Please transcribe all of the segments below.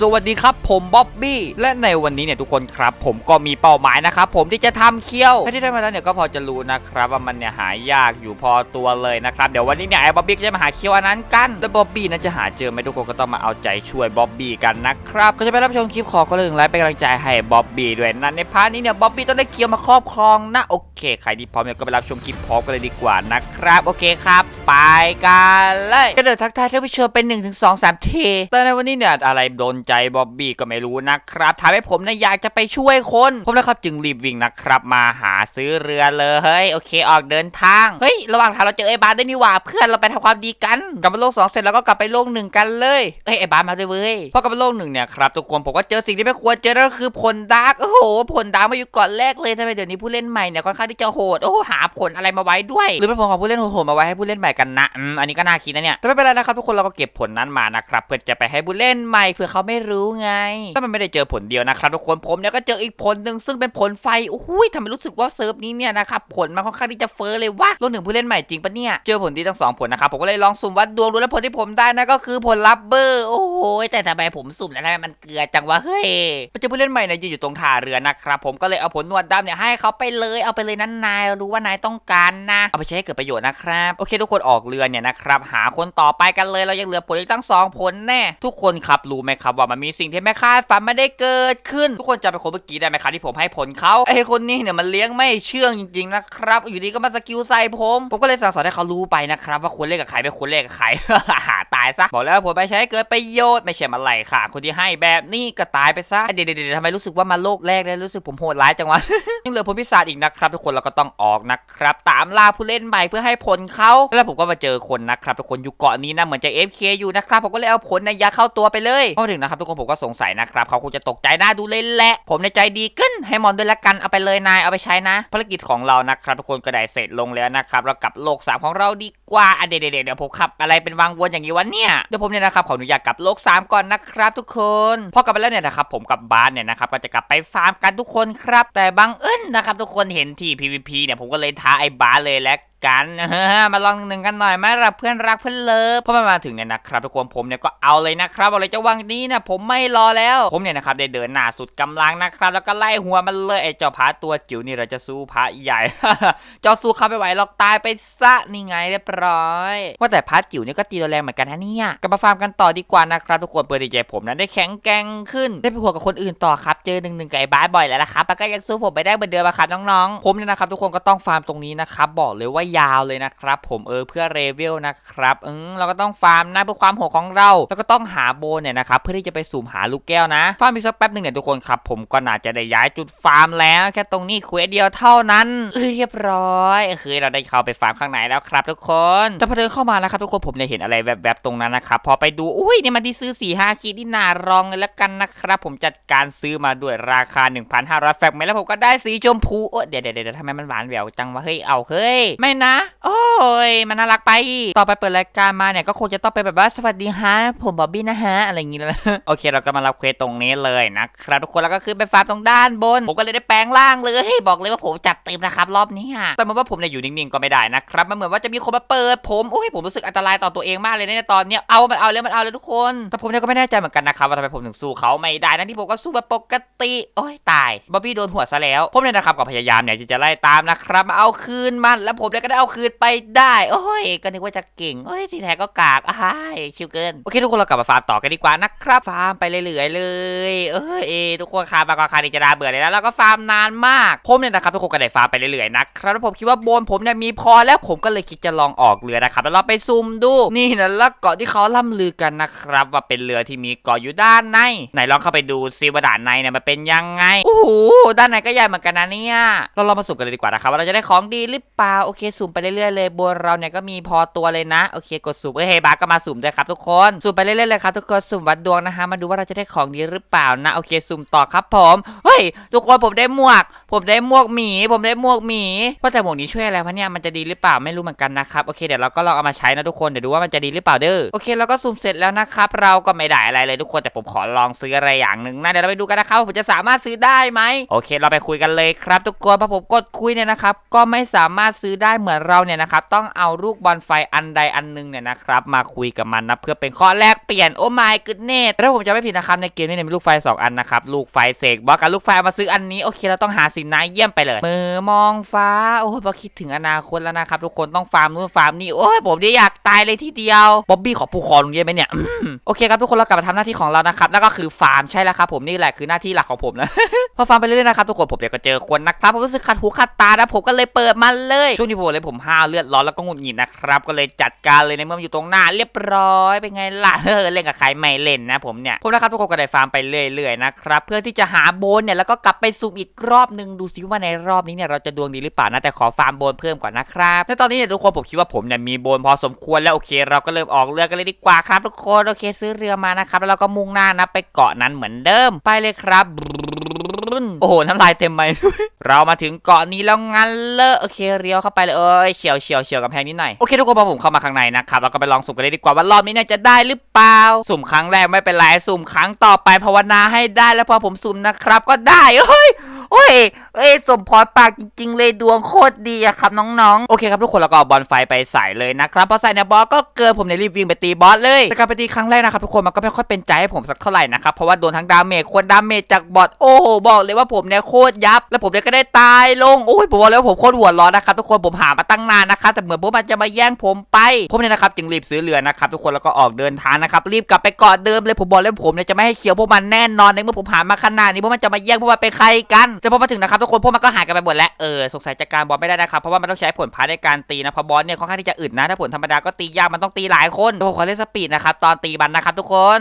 สวัสดีครับผมบ๊อบบี้และในวันนี้เนี่ยทุกคนครับ ผมก็มีเป้าหมายนะครับผมที่จะทำเคี้ยวใครที่ได้มาแล้วเนี่ยก็พอจะรู้นะครับว่ามันเนี่ยหายากอยู่พอตัวเลยนะครับเดี๋ยววันนี้เนี่ยไอ้บ๊อบบี้จะมาหาเคี้ยวอันนั้นกันแต่บ๊อบบี้นั้นจะหาเจอไหมทุกคนก็ต้องมาเอาใจช่วยบ๊อบบี้กันนะครับก็จะไปรับชมคลิปขอก็เลยไลค์เป็นกำลังใจให้บ๊อบบี้ด้วยนั่นในพาร์ทนี้เนี่ยบ๊อบบี้ต้องได้เคี้ยวมาครอบครองนะโอเคใครที่พร้อมเนี่ยก็ไปรับชมคลิปพร้อมกันเลยดีกว่านะครับ โอเคครับ ไปกันเลยก็เดี๋ยวทักทายท่านผู้ชมเป็น1นถึงสองสามทีแต่ในวันนี้เนี่ยอะไรโดนใจบ๊อบบี้ก็ไม่รู้นะครับทำให้ผมนี่ยอยากจะไปช่วยคน ผมนะครับจึงรีบวิ่งนะครับ มาหาซื้อเรือเลยเฮ้ยโอเคออกเดินทางเฮ้ยระหว่างทางเราเจอไอ้บาสด้วยนี่หว่าเพื่อนเราไปทำความดีกัน กลับมาโลกสองเสร็จแล้วก็กลับไปโลกหนึ่งกันเลยเฮ้ยไอ้บาสมาด้วยเว้ยพอกลับมาโลกหนึ่งเนี่ยครับทุกคนผมก็เจอสิ่งที่ไม่ควรเจอนั่นก็คือผลดาร์กโอ้โหผลดาร์กมาอยู่ก่อนแรกเลยทำไมเดี๋ยวนี้ผู้เล่นใหม่เนี่ยค่อนข้างที่จะโหดโอ้โหหาผลอะไรมาไว้ด้วย หรือเป็นผลของผู้เล่นโหดๆมาไว้ให้ผู้เล่นใหม่กันนะอืมอันนี้ก็น่าคิดนะเนี่ยแต่ไม่เป็นไรนะครับทุกคนเราก็เก็บผลนั้นมานะครับเพื่อจะไปให้ผู้เล่นใหม่เพื่อเขาไม่รู้ไงถ้ามันไม่ได้เจอผลเดียวนะครับทุกคนผมเนี่ยก็เจออีกผลหนึ่งซึ่งเป็นผลไฟโอ้โหทำไมรู้สึกว่าเซิร์ฟนี้เนี่ยนะครับผลมันค่อนข้างที่จะเฟ้อเลยว่าลงหนึ่งผู้เล่นใหม่จริงปะเนี่ยเจอผลดีทั้งสองผลนะครับผมก็เลยลองสุ่มวัดดวงดูแล้วผลที่ผมได้นะก็คือผลลัพเบอร์โอ้โหแต่ทำไมผมสุ่มแล้วทำไมมันเกลือจังวะเฮ้ยมันเจอผู้เล่นใหม่เนี่ยยืนอยู่ตรงท่าเรือนะครับผมก็เลยเอาผลนวดดำเนี่ยให้เขาไปเลยเอาไปเลยนั้นนายรู้ว่านายต้องการนะเอาไปใช้ให้เกิดประโยชน์นะครับโอเค ทุกคนออกเรือเนี่ยนะครับหาคนต่อไปกันเลยเรายังเหลือผลอีกตั้งสองผลแน่ทุกคนครับรู้ไหมครับว่ามันมีสิ่งที่ไม่คาดฝันไม่ได้เกิดขึ้น ทุกคนจำเป็นคนเมื่อกี้ได้ไหมครับที่ผมให้ผลเขาไอ้คนนี้เนี่ยมันเลี้ยงไม่เชื่องจริงๆนะครับ อยู่ดีก็มาสกิลใส่ผม ผมก็เลยสั่งสอนให้เขารู้ไปนะครับ ว่าควรเล่นกับใครไม่ควรเล่นกับใครตายซะบอกแล้วผลไปใช้เกิดประโยชน์ไม่ใช่มาไหลค่ะ คนที่ให้แบบนี้ก็ตายไปซะเดี๋ยวๆๆทำไมรู้สึกว่ามาโลกแรกแล้วรู้สึกผมโหดร้ายจังวะยังเหลือผลพิศาจอีกนะครับ ทุกคนเราก็ต้องออกนะครับตามล่าผู้เล่นใหม่เพื่อให้ผลเขาแล้วผมก็มาเจอคนนะครับทุกคนอยู่เกาะนี้นะเหมือนจะ FK อยู่นะครับผมก็เลยเอาผลในยาเข้าตัวไปเลยพอถึงนะครับทุกคนผมก็สงสัยนะครับเขาคงจะตกใจหน้าดูเลยแหละ ผมในใจดีขึ้นให้มอนด้วยละกันเอาไปเลยนายเอาไปใช้นะ ภารกิจของเรานะครับทุกคนก็ได้เสร็จลงแล้วนะครับเรากลับโลกสามของเราดีกว่าอะเดี๋ยวเดี๋ยวเดี๋ยวผมขับอะไรเป็นวางวนอย่างนี้วะเนี่ยเดี๋ยวผมเนี่ยนะครับขออนุญาตกลับโลกสามก่อนนะครับ ทุกคนพอกลับไปแล้วเนี่ยนะครับผมกับบานเนี่ยนะครับก็จะกลับไปฟาร์มกันทุกคนครับ แต่บังเอิญนะครับทุกคนเห็นที่ PVP เนี่ยผมก็เลยท้าไอ้บานเลยแล้ว กันมาลองหนึ่งกันหน่อยไหมล่ะเพื่อนรักเพื่อนเลิฟพอมันมาถึงเนี่ยนะครับทุกคนผมเนี่ยก็เอาเลยนะครับเอาเลยเจ้าวังนี้นะผมไม่รอแล้ว ผมเนี่ยนะครับได้เดินหน้าสุดกำลังนะครับ แล้วก็ไล่หัวมันเลยไอ้เจ้าพระตัวจิ๋วนี่เราจะสู้พระใหญ่เจ้าสู้เขาไม่ไหวหรอกตายไปซะนี่ไงเรียบร้อย ว่าแต่พระจิ๋วนี่ก็ตีตัวแรงเหมือนกันนะเนี่ยกลับมาฟาร์มกันต่อดีกว่านะครับทุกคนเพื่อดีใจผมนั้นได้แข็งแกร่งขึ้น ได้ไปหัวกับคนอื่นต่อครับเจอหนึ่งหนึ่งกับไอ้บ้าสบ่อยแล้วนะครับแล้วก็ยังสู้ผมไปได้เหมือนเดิมอะครับน้องๆผมเนี่ยนะครับทุกคนก็ต้องฟาร์มตรงนี้นะครับบอกเลยว่ายาวเลยนะครับ ผมเออเพื่อเรเวลนะครับเอืมเราก็ต้องฟาร์มนะเพื่อความโหดของเราแล้วก็ต้องหาโบเนี่ยนะครับเพื่อที่จะไปสุ่มหาลูกแก้วนะฟาร์มอีกสักแป๊บหนึ่งเนี่ยทุกคนครับผมก็น่าจะได้ย้ายจุดฟาร์มแล้วแค่ตรงนี้เควสเดียวเท่านั้นเอ้ยเรียบร้อยคือเราได้เข้าไปฟาร์มข้างในแล้วครับ ทุกคนแต่พอเดินเข้ามานะครับทุกคนผมเนี่ยเห็นอะไรแวบๆตรงนั้นนะครับพอไปดูอุ้ยนี่มันที่ซื้อ4ี่ห้าคิดที่นารองเลยละกันนะครับ ผมจัดการซื้อมาด้วยราคา 1,500แฟกเมแล้วผมก็ได้สีชมพูโอ้เดี๋ยวเดี๋ยวเดี๋ยวทำไมมันหวานแหววจังวะเฮ้ยเอาเฮ้ยไม่นะ โอ้ย มันน่ารักไป ต่อไปเปิดรายการมาเนี่ยก็คงจะต้องไปแบบว่าสวัสดีฮะ ผมบอบบี้นะฮะ อะไรอย่างงี้แล้วโอเค เราก็มารับเควสตรงนี้เลยนะครับทุกคนแล้วก็ขึ้นไปฟาร์มตรงด้านบน ผมก็เลยได้แปลงร่างเลย บอกเลยว่าผมจัดเต็มนะครับรอบนี้อะแต่เหมันว่าผมเนี่ยอยู่นิ่งๆก็ไม่ได้นะครับมันเหมือนว่าจะมีคนมาเปิด ผมโอ้ยผมรู้สึกอันตรายต่อตัวเองมากเลยนะเนี่ยตอนเนี้ยเอามันเอาเลยมันเอาเลยทุกคนแต่ผมเนี่ยก็ไม่แน่ใจเหมือนกันนะครับว่าทำไมผมถึงสู้เขาไม่ได้นะที่ผมก็สู้แบบปกติโอ้ยตายบอบบี้โดนหัวซะแล้วผมเนี่ยนะครับก็พยายามเนี่ยจะไล่ตามนะครับมาเอาคืนมันแล้วผมเนี่ยก็ได้เอาคืนไปได้ โอ้ย ก็นึกว่าจะเก่งโอ้ยที่แท้ก็กากอ้ายชิวเกิน โอเคทุกคนเรากลับมาฟาร์มต่อกันดีกว่านะครับ ฟาร์มไปเรื่อยๆเลย เอ้ยทุกคนครับบาคาดิจะดาเบื่อเลยแล้วแล้วก็ฟาร์มนานมาก ผมเนี่ยนะครับทุกคนก็ได้ฟาร์มไปเรื่อยๆนะครับแล้วผมคิดว่าโบนผมเนี่ยมีพอแล้วผมก็เลยคิดจะลองออกเรือนะครับ แล้วเราไปซูมดู นี่นะแล้วเกาะที่เขาล่ำลือกันนะครับ ว่าเป็นเรือที่มีเกาะอยู่ด้านใน ไหนลองเข้าไปดูซิว่าด้านในเนี่ยมันเป็นยังไง โอ้โห ด้านในก็ใหญ่เหมือนกันนะเนี่ย เราลองมาสุ่มกันเลยดีกว่านะครับว่าเราจะได้ของดีหรือเปล่า โอเคสุ่มไปเรื่อยๆเลยบนเราเนี่ยก็มีพอตัวเลยนะโอเคกดสุ่มเฮ้ยเฮบาร์ก็มาสุ่มด้วยครับทุกคนสุ่มไปเรื่อยๆเลยครับทุกคนสุ่มวัดดวงนะฮะมาดูว่าเราจะได้ของดีหรือเปล่านะโอเคสุ่มต่อครับผมเฮ้ยทุกคนผมได้หมวก ผมได้หมวกหมี ผมได้หมวกหมีว่าแต่หมวกนี้ช่วยอะไรพะเนี่ยมันจะดีหรือเปล่าไม่รู้เหมือนกันนะครับโอเคเดี๋ยวเราก็ลองเอามาใช้นะทุกคนเดี๋ยวดูว่ามันจะดีหรือเปล่าเด้อโอเคเราก็สุ่มเสร็จแล้วนะครับเราก็ไม่ได้อะไรเลยทุกคนแต่ผมขอลองซื้ออะไรอย่างหนึ่งนะเดี๋ยวเราไปดูกันนะครับว่าผมจะสามารถซื้อได้ไหมโอเค เราไปคุยกันเลยครับ ทุกคนพอผมกดคุยเนี่ยนะครับก็ไม่สามารถซื้อได้เหมือนเราเนี่ยนะครับต้องเอาลูกบอลไฟอันใดอันหนึงเนี่ยนะครับมาคุยกับมันนะเพื่อเป็นข้อแลกเปลี่ยนโอ้ my goodness ถ้าผมจะไม่ผิดนะครับในเกมนี้เนี่ยมีลูกไฟสองอันนะครับลูกไฟเสกบอสกับลูกไฟเอามาซื้ออันนี้โอเคเราต้องหาสินนะเยี่ยมไปเลยมือมองฟ้า โอ้ยพอคิดถึงอนาคตแล้วนะครับทุกคนต้องฟาร์มนู่นฟาร์มนี่โอ้ยผมเนี่อยากตายเลยทีเดียวบ๊อบบี้ขอผูกคอลุงเยี่ยมไหมเนี่ยโอเคครับทุกคนเรากลับมาทำหน้าที่ของเรานะครับนั่นก็คือฟาร์มใช่แล้วครับผมนี่แหละคือหน้าที่หลักของผมนะพอฟาร์มไปเรื่อยๆนะครับทุกคนผมเดี๋ยวก็เจอคนนะครับผมรู้สึกขัดหูขัดตานะผมก็เลยเปิดมาเลยช่วงนี้ผมเลยผมห้าวเลือดร้อนแล้วก็หงุดหงิดนะครับก็เลยจัดการเลยในเมื่ออยู่ตรงหน้า เรียบร้อยเป็นไงล่ะเเล่นกับใครไม่เล่นนะผมเนี่ยผมนะครับทุกคนก็ได้ฟาร์มไปเรื่อยๆนะครับเพื่อที่จะหาโบนเนี่ยแล้วก็กลับไปสุ่มอีกรอบหนึงดูซิว่าในรอบนี้เนี่ยเราจะดวงดีหรือเปล่านะแต่ขอฟาร์มโบนเพิ่มก่อนนะครับในตอนนี้เนี่ยทุกคนผมคิดว่าผมเนี่ยมีโบนพอสมควรแล้วโอเค เราก็เริ่มออกเรือกันเลยดีกว่าครับทุกคนโอเคซื้อเรือมานะครับแล้วเราก็มุ่งหน้านะไปเกาะนั้นเหมือนเดิมไปเลยครับโอ้โหน้ำลายเต็มไหม เรามาถึงเกาะนี้แล้วงั้นเลอะโอเคเลี้ยวเข้าไปเลยเอ้ยเฉียวเฉียวเฉียวกับแพงนิดหน่อยโอเคทุกคนพอผมเข้ามาข้างในนะครับเราก็ไปลองสุ่มกันเลยดีกว่าว่ารอบนี้เนี่ยจะได้หรือเปล่า สุ่มครั้งแรกไม่เป็นไรสุ่มครั้งต่อไปภาวนาให้ได้แล้วพอผมสุ่มนะครับก็ได้เฮ้ยโอ้ย เอ้ยสมพรปากจริง ๆ เลยดวงโคตรดีอะครับน้องๆ โอเคครับทุกคนแล้วก็เอาบอลไฟไปใส่เลยนะครับพอใส่ในบอสก็เกินผมในรีบวิ่งไปตีบอสเลยแต่การไปตีครั้งแรกนะครับทุกคนมันก็ไม่ค่อยเป็นใจให้ผมสักเท่าไหร่นะครับเพราะว่าโดนทั้งดาเมจคนดาเมจจากบอสโอ้โหบอกเลยว่าผมเนี่ยโคตรยับ แล้วผมเนี่ยก็ได้ตายลงโอ้ยผมบอกเลยว่าผมโคตรหัวร้อนนะครับทุกคนผมหามาตั้งนานนะครับแต่เหมือนพวกมันจะมาแย่งผมไปผมเนี่ยนะครับจึงรีบซื้อเรือนะครับทุกคนแล้วก็ออกเดินทางนะครับรีบกลับไปเกาะเดิมเลยผมบอกเลยว่าผมเนี่ยจะไม่ให้เคียวพวกมันแน่นอนในเมื่อผมหามาขนาดนี้พวกมันจะมาแย่งพวกมันเป็นใครกันแต่พอมาถึงนะครับทุกคนพวกมันก็หายกันไปหมดแล้วเออสงสัยจัดการบอสไม่ได้นะครับเพราะว่ามันต้องใช้ผลพาร์ในการตีนะเพราะบอสเนี่ยค่อนข้างที่จะอึดนะถ้าผลธรรมดาก็ตียากมันต้องตีหลายคนโอ้ขอเล่นสปีดนะครับตอนตีบันนะครับทุกคน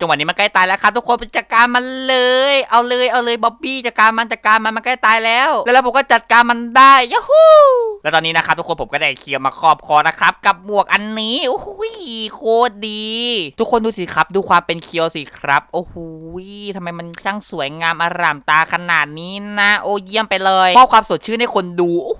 จังหวะนี้มันใกล้ตายแล้วครับทุกคนจัดการมันเลย เอาเลยเอาเลยบ๊อบบี้จัดการมันจัดการมันมันใกล้ตายแล้ว แล้วผมก็จัดการมันได้ยาฮูแล้วตอนนี้นะครับทุกคนผมก็ได้เคลียร์มาครอบคอนะครับกับหมวกอันนี้โอ้โหโคตรดี ทุกคนดูสิครับ ดูความเป็นเคียวสิครับโอ้โหทำไมมันช่างสวยงามอร่ามตาขนาดนี้นะ โอ้เยี่ยมไปเลยมอบความสดชื่นให้คนดูโอ้โห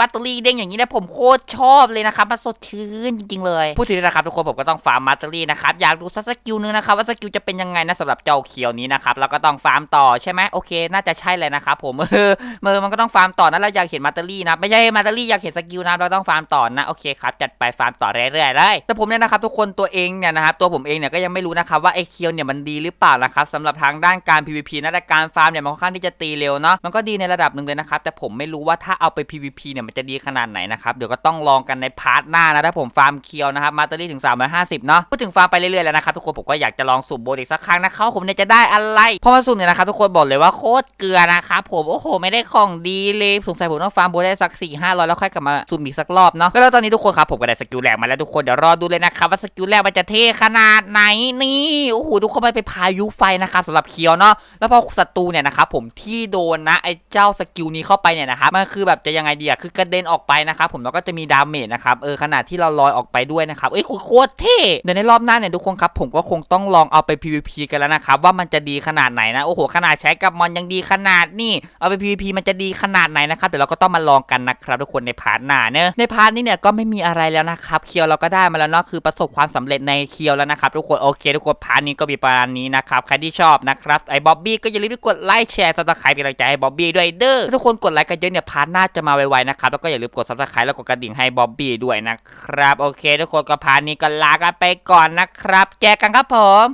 บัตเตอรี่เด้งอย่างนี้นะผมโคตรชอบเลยนะครับมันสดชื่นจริงๆเลยพูดถึงนะครับทุกคนผมก็ต้องฟาร์มบัตเตอรี่นะครับอยากดูสกิลนึงนะครับว่าสกิลจะเป็นยังไงนะสำหรับเจ้าเคียวนี้นะครับแล้วก็ต้องฟาร์มต่อใช่ไหมโอเค น่าจะใช่เลยนะครับผมเออมือมันก็ต้องฟาร์มต่อนะเราอยากเห็นบัตเตอรี่นะไม่ใช่บัตเตอรี่อยากเห็นสกิลนะเราต้องฟาร์มต่อนะโอเคครับจัดไปฟาร์มต่อเรื่อยๆเลยแต่ผมเนี่ยนะครับทุกคนตัวเองเนี่ยนะครับตัวผมเองเนี่ยก็ยังไม่รู้นะครับว่าไอเคียวเนี่ยมันดีหรือเปล่านะครับสำหรับทางด้านการ PVP นะแต่การฟาร์มเนี่ยมันค่อนข้างที่จะตีเร็วเนาะมันก็ดีในระดับหนึ่งเลยนะครับแต่ผมไม่รู้ว่าถ้าเอาไป PVP เนี่ยมันจะดีขนาดไหนนะครับเดี๋ยวก็ต้องลองกันในพาร์ทหน้านะถ้าผมฟาร์มเคียวนะครับมาตอรี่ถึง 350 เนาะพูดถึงฟาร์มไปเรื่อยๆแล้วนะครับทุกคนผมก็อยากจะลองสุ่มโบนอีกสักครั้งนะครับผมเนี่ยจะได้อะไรพอมาสุ่มเนี่ยนะครับทุกคนบอกเลยว่าโคตรเกลือนะครับผมโอ้โหไม่ได้ของดีเลยสงสัยผมต้องฟาร์มโบนได้สัก4 5 0 0แล้วค่อยกลับมาสุ่มอีกสักรอบเนาะแล้วตอนนี้ทุกคนครับผมก็ได้สกิลแรกมาแล้วทุกคนเดี๋ยวรอดูเลยนะครับว่าสกิลแรกมันจะเท่ขนาดไหนนี่โอ้โหทุกคนไปไปพายุไฟนะครับสำหรับเคียวเนาะแล้วพอศัตรูเนี่ยนะครับผมที่โดนนะไอ้เจ้าสกิลนี้เข้าไปเนี่ยนะครับมันคือแบบจะยังไงดีอะคือกระเด็นออกไปนะครับผมแล้วก็จะมีดาเมจนะครับเออขนาดที่เราลอยออกไปด้วยนะครับเอ้ยโคตรเท่เดี๋ยวในรอบหน้าเนี่ยทุกคนครับผมก็คงต้องลองเอาไป PVP กันแล้วนะครับว่ามันจะดีขนาดไหนนะโอ้โหขนาดใช้กับมอนยังดีขนาดนี่เอาไป PVP มันจะดีขนาดไหนนะครับเดี๋ยวเราก็ต้องมาลองกันนะครับทุกคนในพาร์ทหน้าเนอะในพาร์ทนี้เนี่ยก็ไม่มีอะไรแล้วนะครับเคียวเราก็ได้มาแล้วเนาะคือประสบความสำเร็จในเคียวแล้วนะครับทุกคนโอเค ทุกคนพาร์ทนี้ก็มีประมาณนี้นะครับใครที่ชอบนะครับไอ้บ๊อบบี้ก็อย่าลืมไปกดไลค์แชร์ซับสไครป์เป็นกำลังใจให้บ๊อบบี้ด้วยเด้อทุกคนกดไลค์กันเยอะเนี่ยพาร์ทหน้าจะมาไวๆนะครับ แล้วก็อย่าลืมกดซับสไครป์แล้วกดกระดิ่งให้บ๊อบบี้ด้วยนะครับ โอเค ทุกคนก็พานี้ก็ลากันไปก่อนนะครับแจอกันครับผม